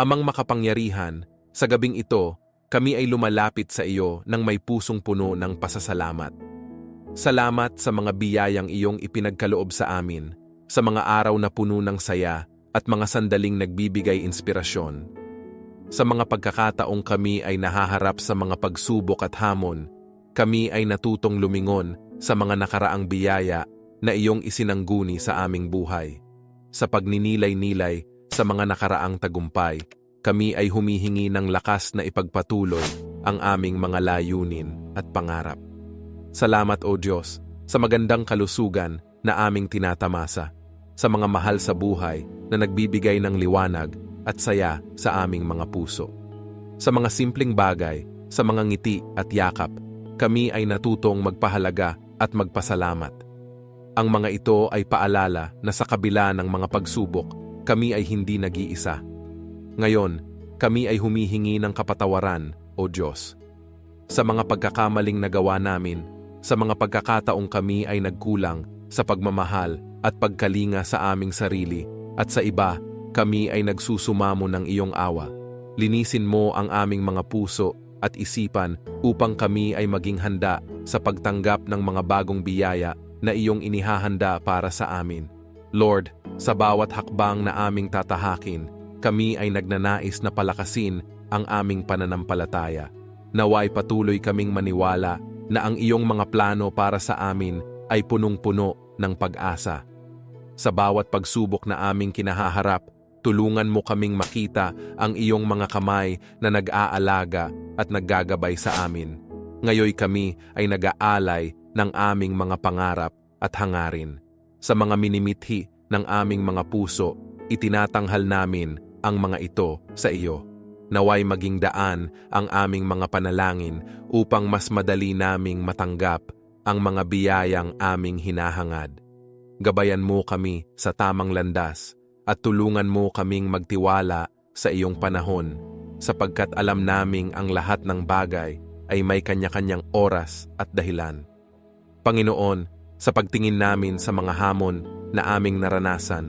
Amang makapangyarihan, sa gabing ito, kami ay lumalapit sa iyo ng may pusong puno ng pasasalamat. Salamat sa mga biyayang iyong ipinagkaloob sa amin, sa mga araw na puno ng saya at mga sandaling nagbibigay inspirasyon. Sa mga pagkakataong kami ay nahaharap sa mga pagsubok at hamon, kami ay natutong lumingon sa mga nakaraang biyaya na iyong isinangguni sa aming buhay. Sa pagninilay-nilay sa mga nakaraang tagumpay, kami ay humihingi ng lakas na ipagpatuloy ang aming mga layunin at pangarap. Salamat o Diyos sa magandang kalusugan na aming tinatamasa, sa mga mahal sa buhay na nagbibigay ng liwanag at saya sa aming mga puso. Sa mga simpleng bagay, sa mga ngiti at yakap, kami ay natutong magpahalaga at magpasalamat. Ang mga ito ay paalala na sa kabila ng mga pagsubok, kami ay hindi nag-iisa. Ngayon, kami ay humihingi ng kapatawaran, O Diyos. Sa mga pagkakamaling nagawa namin, sa mga pagkakataong kami ay nagkulang sa pagmamahal at pagkalinga sa aming sarili, at sa iba, kami ay nagsusumamo ng iyong awa. Linisin mo ang aming mga puso at isipan upang kami ay maging handa sa pagtanggap ng mga bagong biyaya na iyong inihahanda para sa amin. Lord, sa bawat hakbang na aming tatahakin, kami ay nagnanais na palakasin ang aming pananampalataya. Naway patuloy kaming maniwala na ang iyong mga plano para sa amin ay punong-puno ng pag-asa. Sa bawat pagsubok na aming kinahaharap, tulungan mo kaming makita ang iyong mga kamay na nag-aalaga at naggagabay sa amin. Ngayoy kami ay nag-aalay ng aming mga pangarap at hangarin. Sa mga minimithi ng aming mga puso, itinatanghal namin ang mga ito sa iyo. Naway maging daan ang aming mga panalangin upang mas madali naming matanggap ang mga biyayang aming hinahangad. Gabayan mo kami sa tamang landas at tulungan mo kaming magtiwala sa iyong panahon sapagkat alam naming ang lahat ng bagay ay may kanya-kanyang oras at dahilan. Panginoon, sa pagtingin namin sa mga hamon na aming naranasan,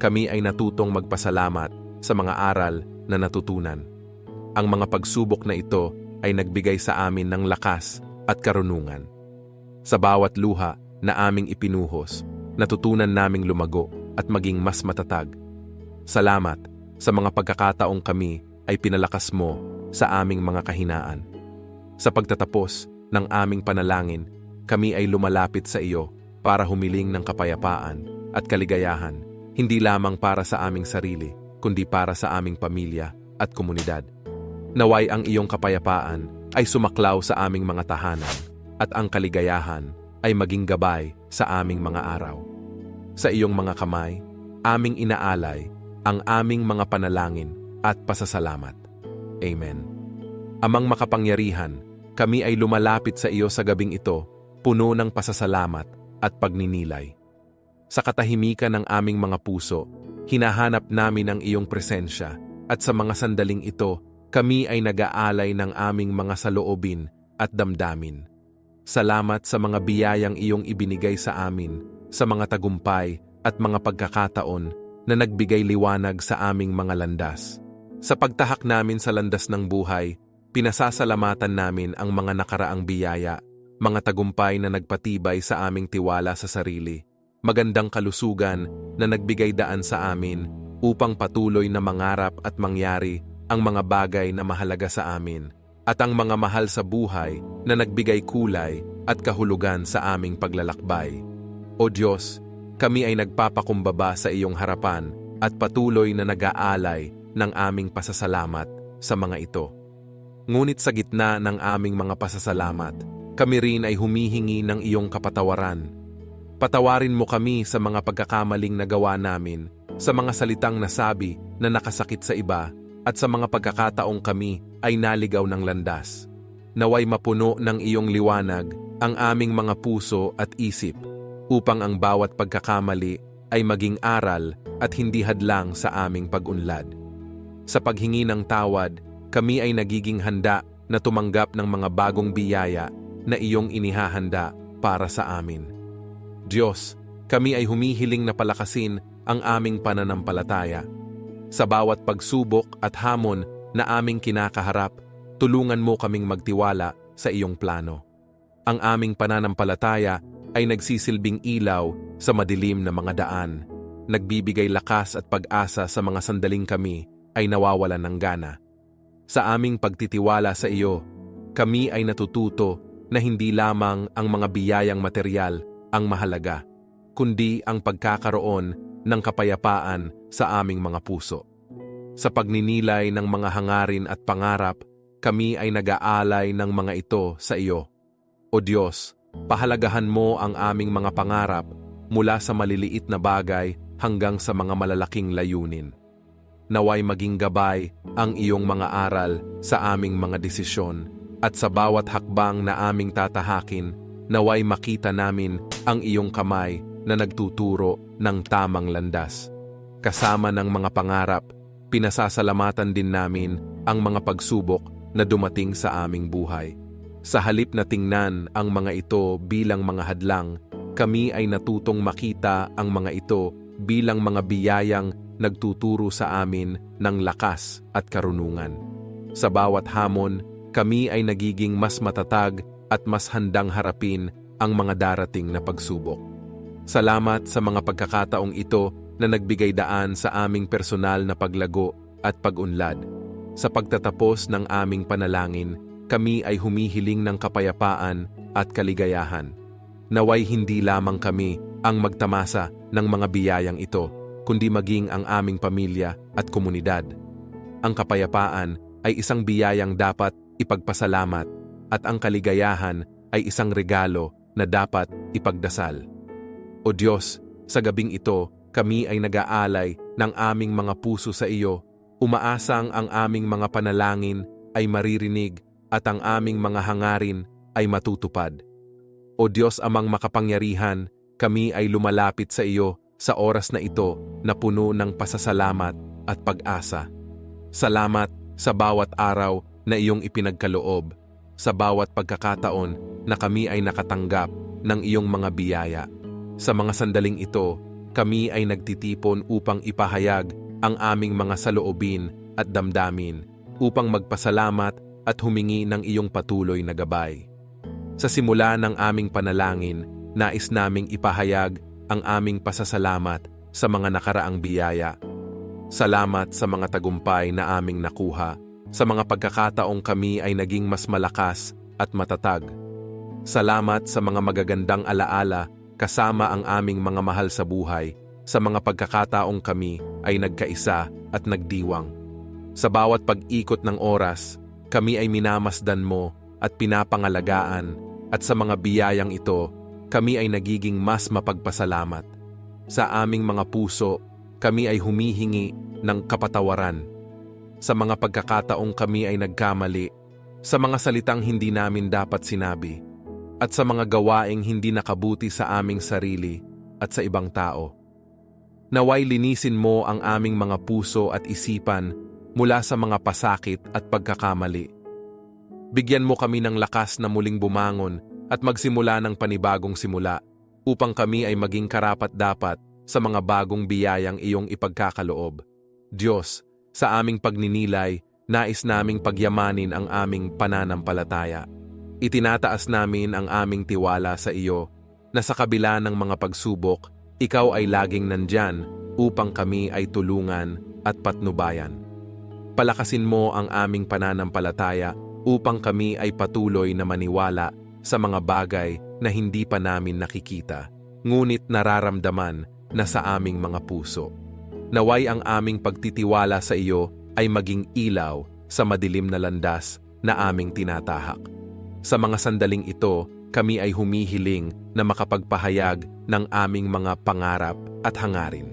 kami ay natutong magpasalamat sa mga aral na natutunan. Ang mga pagsubok na ito ay nagbigay sa amin ng lakas at karunungan. Sa bawat luha na aming ipinuhos, natutunan naming lumago at maging mas matatag. Salamat sa mga pagkakataong kami ay pinalakas mo sa aming mga kahinaan. Sa pagtatapos ng aming panalangin, kami ay lumalapit sa iyo para humiling ng kapayapaan at kaligayahan, hindi lamang para sa aming sarili, kundi para sa aming pamilya at komunidad. Naway ang iyong kapayapaan ay sumaklaw sa aming mga tahanan at ang kaligayahan ay maging gabay sa aming mga araw. Sa iyong mga kamay, aming inaalay ang aming mga panalangin at pasasalamat. Amen. Amang makapangyarihan, kami ay lumalapit sa iyo sa gabing ito, puno ng pasasalamat at pagninilay. Sa katahimikan ng aming mga puso, hinahanap namin ang iyong presensya at sa mga sandaling ito, kami ay nag-aalay ng aming mga saloobin at damdamin. Salamat sa mga biyayang iyong ibinigay sa amin, sa mga tagumpay at mga pagkakataon na nagbigay liwanag sa aming mga landas. Sa pagtahak namin sa landas ng buhay, pinasasalamatan namin ang mga nakaraang biyaya, mga tagumpay na nagpatibay sa aming tiwala sa sarili, magandang kalusugan na nagbigay daan sa amin upang patuloy na mangarap at mangyari ang mga bagay na mahalaga sa amin at ang mga mahal sa buhay na nagbigay kulay at kahulugan sa aming paglalakbay. O Diyos, kami ay nagpapakumbaba sa iyong harapan at patuloy na nag-aalay ng aming pasasalamat sa mga ito. Ngunit sa gitna ng aming mga pasasalamat, kami rin ay humihingi ng iyong kapatawaran. Patawarin mo kami sa mga pagkakamaling nagawa namin, sa mga salitang nasabi na nakasakit sa iba, at sa mga pagkakataong kami ay naligaw ng landas. Naway mapuno ng iyong liwanag ang aming mga puso at isip upang ang bawat pagkakamali ay maging aral at hindi hadlang sa aming pag-unlad. Sa paghingi ng tawad, kami ay nagiging handa na tumanggap ng mga bagong biyaya na iyong inihahanda para sa amin. Diyos, kami ay humihiling na palakasin ang aming pananampalataya. Sa bawat pagsubok at hamon na aming kinakaharap, tulungan mo kaming magtiwala sa iyong plano. Ang aming pananampalataya ay nagsisilbing ilaw sa madilim na mga daan, nagbibigay lakas at pag-asa sa mga sandaling kami ay nawawalan ng gana. Sa aming pagtitiwala sa iyo, kami ay natututo na hindi lamang ang mga biyayang material ang mahalaga, kundi ang pagkakaroon ng kapayapaan sa aming mga puso. Sa pagninilay ng mga hangarin at pangarap, kami ay nag-aalay ng mga ito sa iyo. O Diyos, pahalagahan mo ang aming mga pangarap mula sa maliliit na bagay hanggang sa mga malalaking layunin. Naway maging gabay ang iyong mga aral sa aming mga desisyon at sa bawat hakbang na aming tatahakin, naway makita namin ang iyong kamay na nagtuturo ng tamang landas. Kasama ng mga pangarap, pinasasalamatan din namin ang mga pagsubok na dumating sa aming buhay. Sa halip na tingnan ang mga ito bilang mga hadlang, kami ay natutong makita ang mga ito bilang mga biyayang nagtuturo sa amin ng lakas at karunungan. Sa bawat hamon, kami ay nagiging mas matatag at mas handang harapin ang mga darating na pagsubok. Salamat sa mga pagkakataong ito na nagbigay daan sa aming personal na paglago at pagunlad. Sa pagtatapos ng aming panalangin, kami ay humihiling ng kapayapaan at kaligayahan. Naway hindi lamang kami ang magtamasa ng mga biyayang ito, kundi maging ang aming pamilya at komunidad. Ang kapayapaan ay isang biyayang dapat ipagpasalamat at ang kaligayahan ay isang regalo na dapat ipagdasal. O Diyos, sa gabing ito, kami ay nag-aalay ng aming mga puso sa iyo, umaasang ang aming mga panalangin ay maririnig at ang aming mga hangarin ay matutupad. O Diyos amang makapangyarihan, kami ay lumalapit sa iyo sa oras na ito na puno ng pasasalamat at pag-asa. Salamat sa bawat araw na iyong ipinagkaloob sa bawat pagkakataon na kami ay nakatanggap ng iyong mga biyaya. Sa mga sandaling ito, kami ay nagtitipon upang ipahayag ang aming mga saloobin at damdamin upang magpasalamat at humingi ng iyong patuloy na gabay. Sa simula ng aming panalangin, nais naming ipahayag ang aming pasasalamat sa mga nakaraang biyaya. Salamat sa mga tagumpay na aming nakuha sa mga pagkakataong kami ay naging mas malakas at matatag. Salamat sa mga magagandang alaala kasama ang aming mga mahal sa buhay sa mga pagkakataong kami ay nagkaisa at nagdiwang. Sa bawat pag-ikot ng oras, kami ay minamasdan mo at pinapangalagaan at sa mga biyayang ito, kami ay nagiging mas mapagpasalamat. Sa aming mga puso, kami ay humihingi ng kapatawaran sa mga pagkakataong kami ay nagkamali, sa mga salitang hindi namin dapat sinabi, at sa mga gawaing hindi nakabuti sa aming sarili at sa ibang tao. Naway linisin mo ang aming mga puso at isipan mula sa mga pasakit at pagkakamali. Bigyan mo kami ng lakas na muling bumangon at magsimula ng panibagong simula upang kami ay maging karapat-dapat sa mga bagong biyayang iyong ipagkakaloob. Diyos, sa aming pagninilay, nais naming pagyamanin ang aming pananampalataya. Itinataas namin ang aming tiwala sa iyo na sa kabila ng mga pagsubok, ikaw ay laging nandyan upang kami ay tulungan at patnubayan. Palakasin mo ang aming pananampalataya upang kami ay patuloy na maniwala sa mga bagay na hindi pa namin nakikita, ngunit nararamdaman na sa aming mga puso. Naway ang aming pagtitiwala sa iyo ay maging ilaw sa madilim na landas na aming tinatahak. Sa mga sandaling ito, kami ay humihiling na makapagpahayag ng aming mga pangarap at hangarin.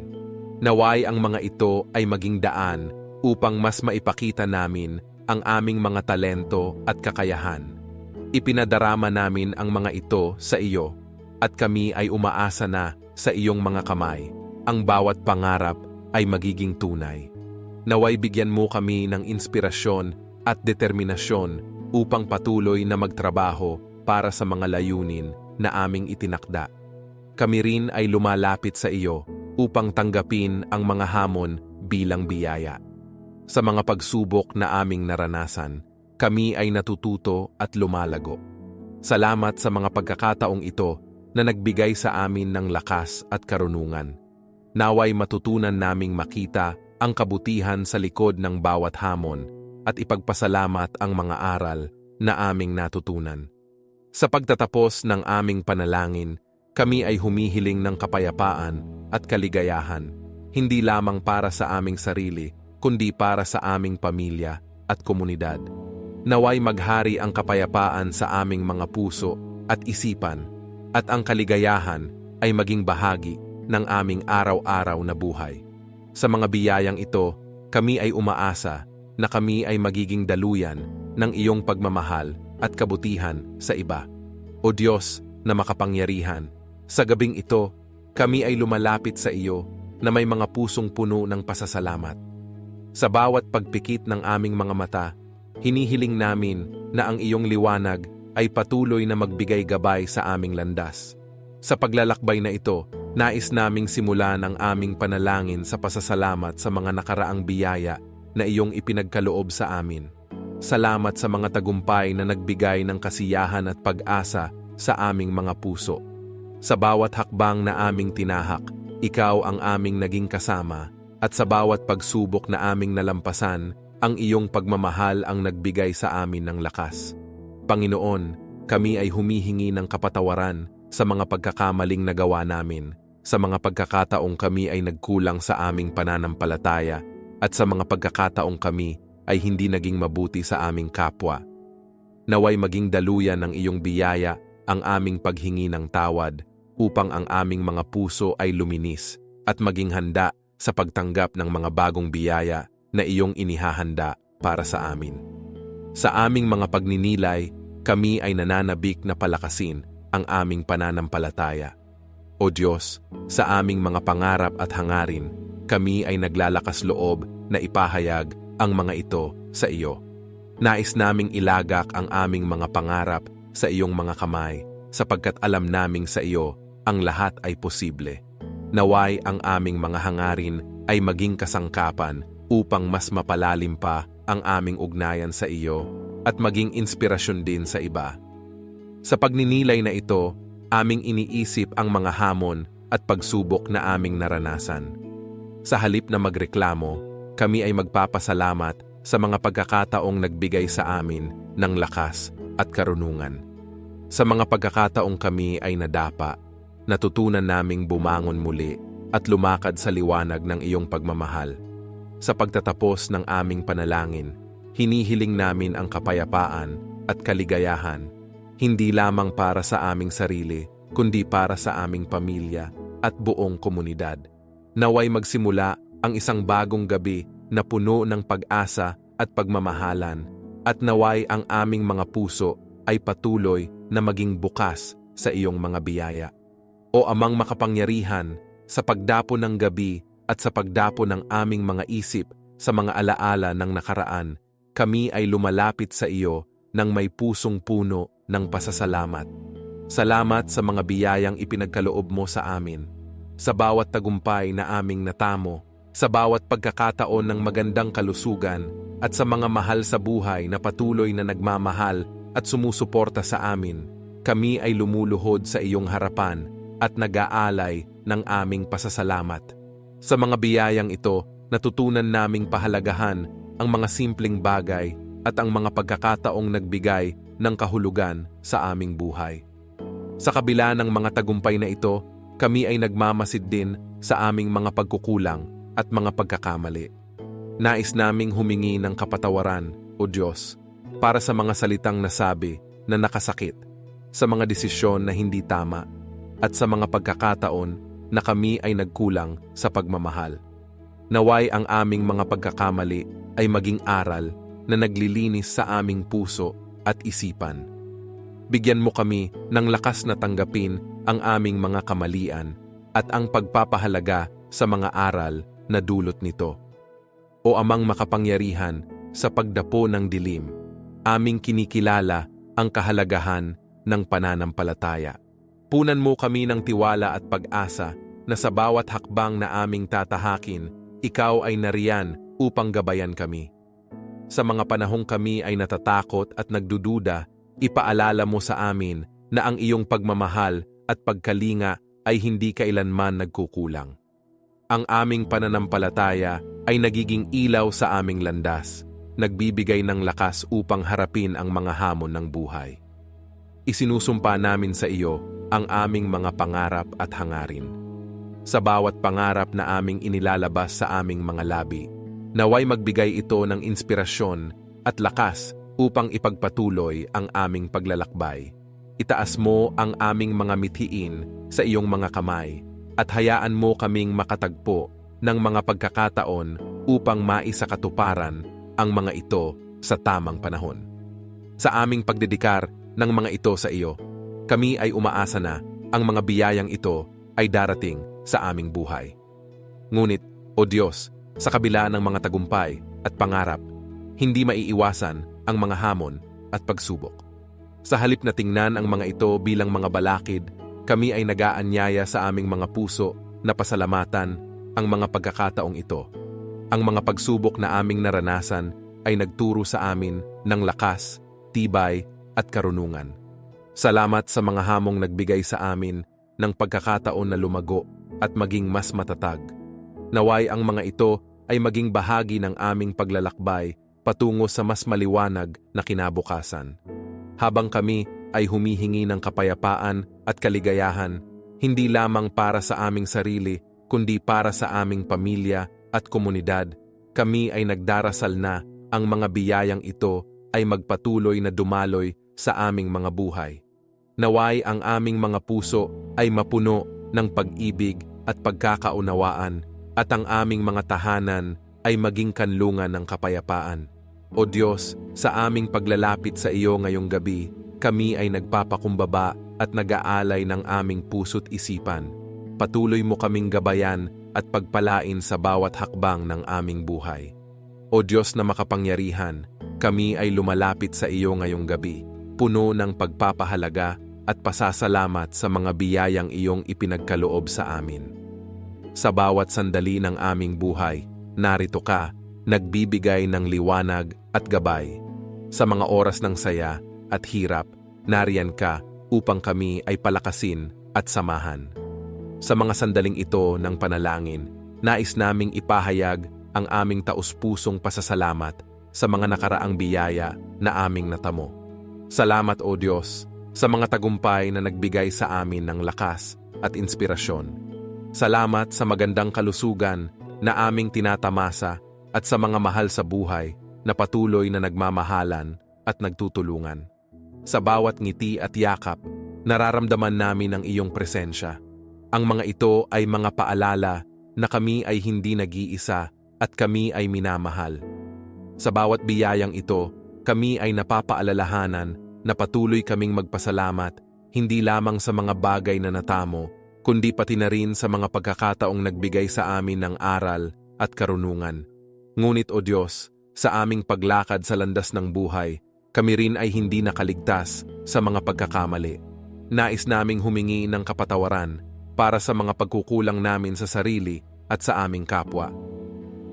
Naway ang mga ito ay maging daan upang mas maipakita namin ang aming mga talento at kakayahan. Ipinadarama namin ang mga ito sa iyo at kami ay umaasa na sa iyong mga kamay ang bawat pangarap ay magiging tunay. Naway bigyan mo kami ng inspirasyon at determinasyon upang patuloy na magtrabaho para sa mga layunin na aming itinakda. Kami rin ay lumalapit sa iyo upang tanggapin ang mga hamon bilang biyaya. Sa mga pagsubok na aming naranasan, kami ay natututo at lumalago. Salamat sa mga pagkakataong ito na nagbigay sa amin ng lakas at karunungan. Naway matutunan naming makita ang kabutihan sa likod ng bawat hamon at ipagpasalamat ang mga aral na aming natutunan. Sa pagtatapos ng aming panalangin, kami ay humihiling ng kapayapaan at kaligayahan, hindi lamang para sa aming sarili, kundi para sa aming pamilya at komunidad. Naway maghari ang kapayapaan sa aming mga puso at isipan, at ang kaligayahan ay maging bahagi ng aming araw-araw na buhay. Sa mga biyayang ito, kami ay umaasa na kami ay magiging daluyan ng iyong pagmamahal at kabutihan sa iba. O Diyos na makapangyarihan, sa gabing ito, kami ay lumalapit sa iyo na may mga pusong puno ng pasasalamat. Sa bawat pagpikit ng aming mga mata, hinihiling namin na ang iyong liwanag ay patuloy na magbigay gabay sa aming landas. Sa paglalakbay na ito, nais naming simulan ang aming panalangin sa pasasalamat sa mga nakaraang biyaya na iyong ipinagkaloob sa amin. Salamat sa mga tagumpay na nagbigay ng kasiyahan at pag-asa sa aming mga puso. Sa bawat hakbang na aming tinahak, ikaw ang aming naging kasama at sa bawat pagsubok na aming nalampasan, ang iyong pagmamahal ang nagbigay sa amin ng lakas. Panginoon, kami ay humihingi ng kapatawaran sa mga pagkakamaling nagawa namin, sa mga pagkakataong kami ay nagkulang sa aming pananampalataya, at sa mga pagkakataong kami ay hindi naging mabuti sa aming kapwa. Naway maging daluyan ng iyong biyaya ang aming paghingi ng tawad upang ang aming mga puso ay luminis at maging handa sa pagtanggap ng mga bagong biyaya na iyong inihahanda para sa amin. Sa aming mga pagninilay, kami ay nananabik na palakasin ang aming pananampalataya. O Diyos, sa aming mga pangarap at hangarin, kami ay naglalakas loob na ipahayag ang mga ito sa iyo. Nais naming ilagak ang aming mga pangarap sa iyong mga kamay sapagkat alam naming sa iyo ang lahat ay posible. Naway ang aming mga hangarin ay maging kasangkapan upang mas mapalalim pa ang aming ugnayan sa iyo at maging inspirasyon din sa iba. Sa pagninilay na ito, aming iniisip ang mga hamon at pagsubok na aming naranasan. Sa halip na magreklamo, kami ay magpapasalamat sa mga pagkakataong nagbigay sa amin ng lakas at karunungan. Sa mga pagkakataong kami ay nadapa, natutunan naming bumangon muli at lumakad sa liwanag ng iyong pagmamahal. Sa pagtatapos ng aming panalangin, hinihiling namin ang kapayapaan at kaligayahan, hindi lamang para sa aming sarili, kundi para sa aming pamilya at buong komunidad. Naway magsimula ang isang bagong gabi na puno ng pag-asa at pagmamahalan at naway ang aming mga puso ay patuloy na maging bukas sa iyong mga biyaya. O amang makapangyarihan, sa pagdapo ng gabi at sa pagdapo ng aming mga isip sa mga alaala ng nakaraan, kami ay lumalapit sa iyo ng may pusong puno ng pasasalamat. Salamat sa mga biyayang ipinagkaloob mo sa amin, sa bawat tagumpay na aming natamo, sa bawat pagkakataon ng magandang kalusugan, at sa mga mahal sa buhay na patuloy na nagmamahal at sumusuporta sa amin, kami ay lumuluhod sa iyong harapan at nag-aalay ng aming pasasalamat. Sa mga biyayang ito, natutunan naming pahalagahan ang mga simpleng bagay at ang mga pagkakataong nagbigay ng kahulugan sa aming buhay. Sa kabila ng mga tagumpay na ito, kami ay nagmamasid din sa aming mga pagkukulang at mga pagkakamali. Nais naming humingi ng kapatawaran, O Diyos, para sa mga salitang nasabi na nakasakit, sa mga desisyon na hindi tama, at sa mga pagkakataon na kami ay nagkulang sa pagmamahal. Naway ang aming mga pagkakamali ay maging aral na naglilinis sa aming puso at isipan. Bigyan mo kami ng lakas na tanggapin ang aming mga kamalian at ang pagpapahalaga sa mga aral na dulot nito. O amang makapangyarihan sa pagdapo ng dilim, aming kinikilala ang kahalagahan ng pananampalataya. Punan mo kami ng tiwala at pag-asa na sa bawat hakbang na aming tatahakin, ikaw ay nariyan upang gabayan kami. Sa mga panahong kami ay natatakot at nagdududa, ipaalala mo sa amin na ang iyong pagmamahal at pagkalinga ay hindi kailanman nagkukulang. Ang aming pananampalataya ay nagiging ilaw sa aming landas, nagbibigay ng lakas upang harapin ang mga hamon ng buhay. Isinusumpa namin sa iyo ang aming mga pangarap at hangarin. Sa bawat pangarap na aming inilalabas sa aming mga labi, naway magbigay ito ng inspirasyon at lakas upang ipagpatuloy ang aming paglalakbay. Itaas mo ang aming mga mithiin sa iyong mga kamay at hayaan mo kaming makatagpo ng mga pagkakataon upang maisakatuparan ang mga ito sa tamang panahon. Sa aming pagdedikar ng mga ito sa iyo, kami ay umaasa na ang mga biyayang ito ay darating sa aming buhay. Ngunit, O Diyos, sa kabila ng mga tagumpay at pangarap, hindi maiiwasan ang mga hamon at pagsubok. Sa halip na tingnan ang mga ito bilang mga balakid, kami ay nagaanyaya sa aming mga puso na pasalamatan ang mga pagkakataong ito. Ang mga pagsubok na aming naranasan ay nagturo sa amin ng lakas, tibay at karunungan. Salamat sa mga hamong nagbigay sa amin ng pagkakataon na lumago at maging mas matatag. Naway ang mga ito ay maging bahagi ng aming paglalakbay patungo sa mas maliwanag na kinabukasan. Habang kami ay humihingi ng kapayapaan at kaligayahan, hindi lamang para sa aming sarili, kundi para sa aming pamilya at komunidad, kami ay nagdarasal na ang mga biyayang ito ay magpatuloy na dumaloy sa aming mga buhay. Naway ang aming mga puso ay mapuno ng pag-ibig at pagkakaunawaan at ang aming mga tahanan ay maging kanlungan ng kapayapaan. O Diyos, sa aming paglalapit sa iyo ngayong gabi, kami ay nagpapakumbaba at nag-aalay ng aming puso't isipan. Patuloy mo kaming gabayan at pagpalain sa bawat hakbang ng aming buhay. O Diyos na makapangyarihan, kami ay lumalapit sa iyo ngayong gabi, puno ng pagpapahalaga at pasasalamat sa mga biyayang iyong ipinagkaloob sa amin. Sa bawat sandali ng aming buhay, narito ka, nagbibigay ng liwanag at gabay. Sa mga oras ng saya at hirap, nariyan ka upang kami ay palakasin at samahan. Sa mga sandaling ito ng panalangin, nais naming ipahayag ang aming taus-pusong pasasalamat sa mga nakaraang biyaya na aming natamo. Salamat o Diyos sa mga tagumpay na nagbigay sa amin ng lakas at inspirasyon. Salamat sa magandang kalusugan na aming tinatamasa at sa mga mahal sa buhay na patuloy na nagmamahalan at nagtutulungan. Sa bawat ngiti at yakap, nararamdaman namin ang iyong presensya. Ang mga ito ay mga paalala na kami ay hindi nag-iisa at kami ay minamahal. Sa bawat biyayang ito, kami ay napapaalalahanan na patuloy kaming magpasalamat hindi lamang sa mga bagay na natamo, kundi pati na rin sa mga pagkakataong nagbigay sa amin ng aral at karunungan. Ngunit o Diyos, sa aming paglakad sa landas ng buhay, kami rin ay hindi nakaligtas sa mga pagkakamali. Nais naming humingi ng kapatawaran para sa mga pagkukulang namin sa sarili at sa aming kapwa.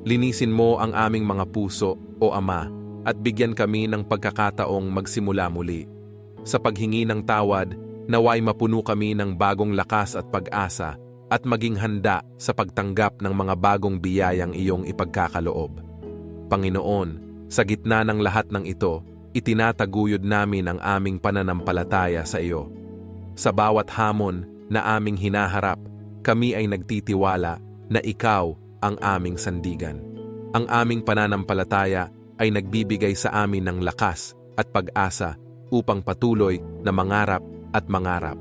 Linisin mo ang aming mga puso, o Ama, at bigyan kami ng pagkakataong magsimula muli. Sa paghingi ng tawad, naway mapuno kami ng bagong lakas at pag-asa at maging handa sa pagtanggap ng mga bagong biyayang iyong ipagkakaloob. Panginoon, sa gitna ng lahat ng ito, itinataguyod namin ang aming pananampalataya sa iyo. Sa bawat hamon na aming hinaharap, kami ay nagtitiwala na ikaw ang aming sandigan. Ang aming pananampalataya ay nagbibigay sa amin ng lakas at pag-asa upang patuloy na mangarap at mangarap.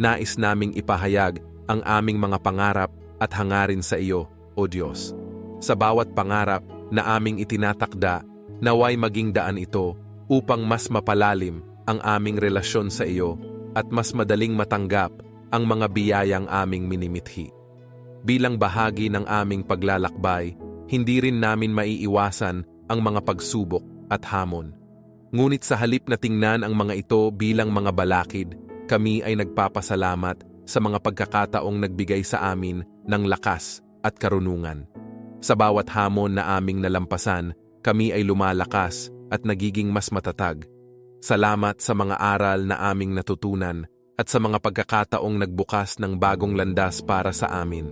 Nais naming ipahayag ang aming mga pangarap at hangarin sa iyo, O Diyos. Sa bawat pangarap na aming itinatakda, naway maging daan ito upang mas mapalalim ang aming relasyon sa iyo at mas madaling matanggap ang mga biyayang aming minimithi. Bilang bahagi ng aming paglalakbay, hindi rin namin maiiwasan ang mga pagsubok at hamon. Ngunit sa halip na tingnan ang mga ito bilang mga balakid, kami ay nagpapasalamat sa mga pagkakataong nagbigay sa amin ng lakas at karunungan. Sa bawat hamon na aming nalampasan, kami ay lumalakas at nagiging mas matatag. Salamat sa mga aral na aming natutunan at sa mga pagkakataong nagbukas ng bagong landas para sa amin.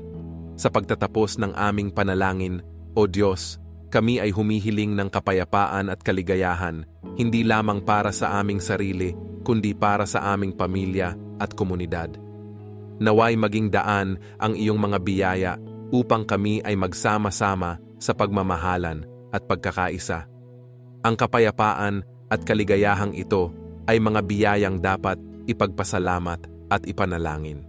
Sa pagtatapos ng aming panalangin, O Diyos, kami ay humihiling ng kapayapaan at kaligayahan, hindi lamang para sa aming sarili, kundi para sa aming pamilya at komunidad. Naway maging daan ang iyong mga biyaya upang kami ay magsama-sama sa pagmamahalan at pagkakaisa. Ang kapayapaan at kaligayahang ito ay mga biyayang dapat ipagpasalamat at ipanalangin.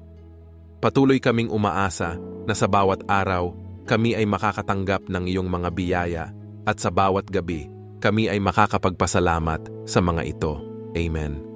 Patuloy kaming umaasa na sa bawat araw kami ay makakatanggap ng iyong mga biyaya at sa bawat gabi kami ay makakapagpasalamat sa mga ito. Amen.